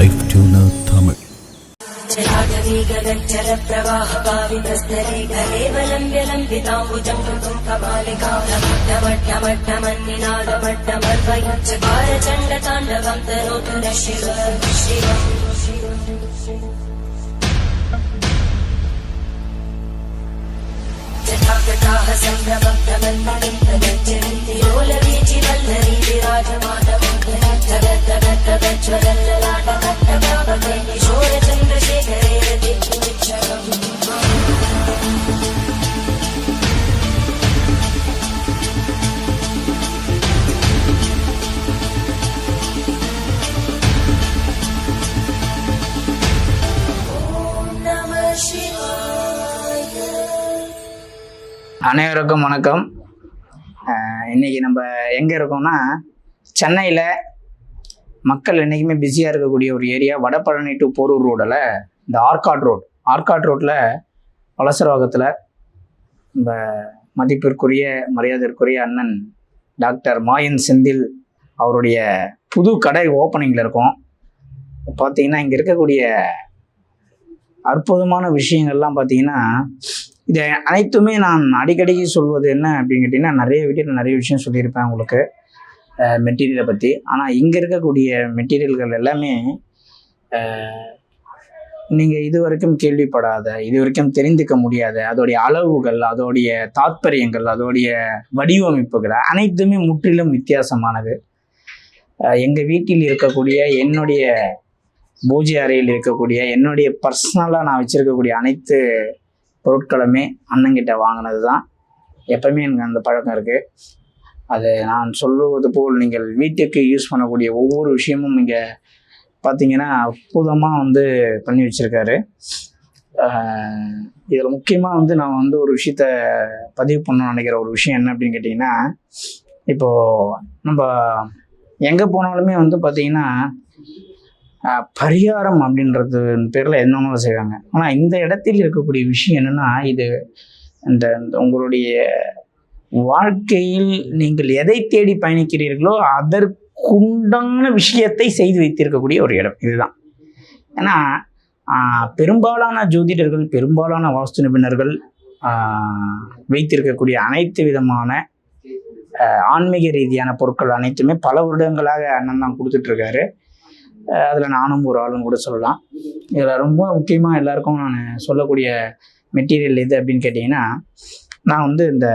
Life tuner Tamil ജടാകടാഹ സംഭവം പ്രബന്ധം പ്രബന്ധം തിരോലവീചി വല്ല அனைவருக்கும் வணக்கம். இன்னைக்கு நம்ம எங்கே இருக்கோம்னா சென்னையில் மக்கள் என்றைக்குமே பிஸியாக இருக்கக்கூடிய ஒரு ஏரியா வடபழனி டு போரூர் ரோடில் இந்த ஆர்காட் ரோட் ஆர்காட் ரோட்டில் வளசரவாகத்தில் நம்ம மதிப்பிற்குரிய மரியாதைக்குரிய அண்ணன் டாக்டர் மாயன் செந்தில் அவருடைய புது கடை ஓப்பனிங்கில் இருக்கும். பார்த்தீங்கன்னா இங்கே இருக்கக்கூடிய அற்புதமான விஷயங்கள்லாம் பார்த்தீங்கன்னா இதை அனைத்துமே நான் அடிக்கடிக்கு சொல்வது என்ன அப்படின்னு கேட்டிங்கன்னா நிறைய வீட்டில் நிறைய விஷயம் சொல்லியிருப்பேன் உங்களுக்கு. மெட்டீரியலை பற்றி ஆனால் இங்கே இருக்கக்கூடிய மெட்டீரியல்கள் எல்லாமே நீங்கள் இது வரைக்கும் கேள்விப்படாத இது வரைக்கும் தெரிந்துக்க முடியாத அதோடைய அளவுகள் அதோடைய தாத்பரியங்கள் அதோடைய வடிவமைப்புகள் அனைத்துமே முற்றிலும் வித்தியாசமானது. எங்கள் வீட்டில் இருக்கக்கூடிய என்னுடைய பூஜை அறையில் இருக்கக்கூடிய என்னுடைய பர்சனலாக நான் வச்சுருக்கக்கூடிய அனைத்து பொருட்களுமே அண்ணங்கிட்ட வாங்கினது தான் எப்பவுமே எனக்கு அந்த பழக்கம் இருக்குது அது நான் சொல்லுவது போல் நீங்கள் வீட்டுக்கு யூஸ் பண்ணக்கூடிய ஒவ்வொரு விஷயமும் இங்கே பார்த்தீங்கன்னா அற்புதமாக வந்து பண்ணி வச்சுருக்காரு. இதில் முக்கியமாக வந்து நான் வந்து ஒரு விஷயத்த பதிவு பண்ணணும்னு நினைக்கிற ஒரு விஷயம் என்ன அப்படின்னு கேட்டிங்கன்னா இப்போது நம்ம எங்கே போனாலுமே வந்து பார்த்திங்கன்னா பரிகாரம் அப்படின்றது பேரில் என்னென்ன செய்வாங்க. ஆனால் இந்த இடத்தில் இருக்கக்கூடிய விஷயம் என்னென்னா இது இந்த உங்களுடைய வாழ்க்கையில் நீங்கள் எதை தேடி பயணிக்கிறீர்களோ அதற்குண்டான விஷயத்தை செய்து வைத்திருக்கக்கூடிய ஒரு இடம். இதுதான். ஏன்னா பெரும்பாலான ஜோதிடர்கள் பெரும்பாலான வாஸ்து நிபுணர்கள் வைத்திருக்கக்கூடிய அனைத்து விதமான ஆன்மீக ரீதியான பொருட்கள் அனைத்துமே பல வருடங்களாக அண்ணன் தான் கொடுத்துட்ருக்காரு அதில் நானும் ஒரு ஆளுன்னு கூட சொல்லலாம். இதில் ரொம்ப முக்கியமாக எல்லாருக்கும் நான் சொல்லக்கூடிய மெட்டீரியல் எது அப்படின்னு கேட்டிங்கன்னா நான் வந்து இந்த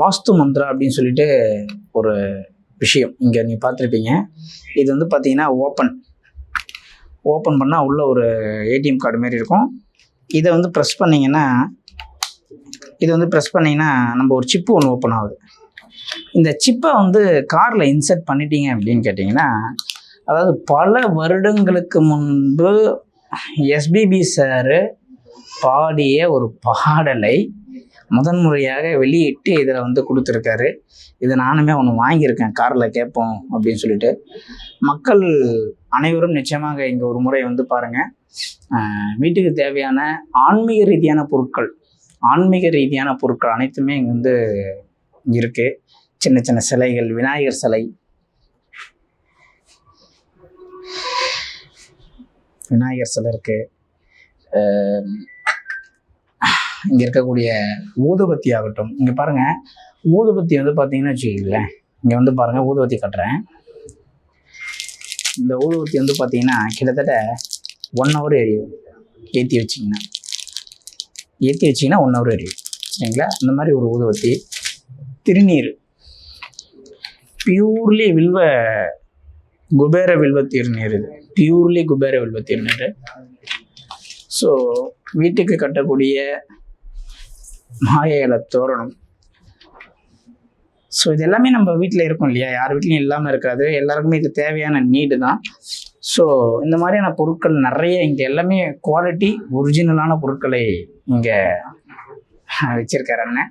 வாஸ்து மந்த்ரா அப்படின்னு சொல்லிட்டு ஒரு விஷயம் இங்கே நீ பார்த்துருப்பீங்க. இது வந்து பார்த்தீங்கன்னா ஓப்பன் ஓப்பன் பண்ணால் உள்ள ஒரு ஏடிஎம் கார்டு மாரி இருக்கும். இதை வந்து ப்ரெஸ் பண்ணிங்கன்னா இது வந்து ப்ரெஸ் பண்ணிங்கன்னா நம்ம ஒரு சிப்பு ஒன்று ஓப்பன் ஆகுது. இந்த சிப்பை வந்து காரில் இன்சர்ட் பண்ணிட்டீங்க அப்படின்னு கேட்டிங்கன்னா அதாவது பல வருடங்களுக்கு முன்பு எஸ்பிபி சாரு பாடிய ஒரு பாடலை முதன்முறையாக வெளியிட்டு இதில் வந்து கொடுத்துருக்காரு. இதை நானுமே ஒன்று வாங்கியிருக்கேன் காரில் கேட்போம் அப்படின்னு சொல்லிட்டு. மக்கள் அனைவரும் நிச்சயமாக இங்கே ஒரு முறை வந்து பாருங்கள் வீட்டுக்கு தேவையான ஆன்மீக ரீதியான பொருட்கள் ஆன்மீக ரீதியான பொருட்கள் அனைத்துமே இங்கே வந்து இருக்குது சின்ன சின்ன சிலைகள் விநாயகர் சிலை. விநாயகர் சிலை இருக்கு. இங்கே இருக்கக்கூடிய ஊதுபத்தி ஆகட்டும். இங்கே பாருங்க. ஊதுபத்தி வந்து பார்த்தீங்கன்னு வச்சுக்கீங்களேன். இங்கே வந்து பாருங்கள் ஊதுபத்தி கட்டுறேன். இந்த ஊதுபத்தி வந்து பார்த்தீங்கன்னா கிட்டத்தட்ட ஒன் ஹவர் எரியும். ஏற்றி வச்சிங்கன்னா. ஏற்றி வச்சிங்கன்னா ஒன் ஹவர் எரியும். சரிங்களா? இந்த மாதிரி ஒரு ஊதுபத்தி. திருநீர். பியூர்லி வில்வ குபேர வில்வ திருநீர் இது பியூர்லி குபேர வில்வ திருநீர் ஸோ வீட்டுக்கு கட்டக்கூடிய மாய இலை தோரணம் ஸோ இது எல்லாமே நம்ம வீட்டில் இருக்கும் இல்லையா? யார் வீட்லையும் இல்லாமல் இருக்காது. எல்லாருக்குமே இது தேவையான நீடு தான். ஸோ இந்த மாதிரியான பொருட்கள் நிறைய இங்கே எல்லாமே குவாலிட்டி ஒரிஜினலான பொருட்களை இங்கே வச்சிருக்காரு அண்ணன்.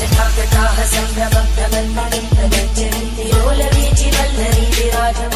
ജഗാകഥാഹ സംഭ്രമഭ്രമൻ മകൻ പ്രപഞ്ചമെന്തിരോല വീചി വല്ലരീതി രാജം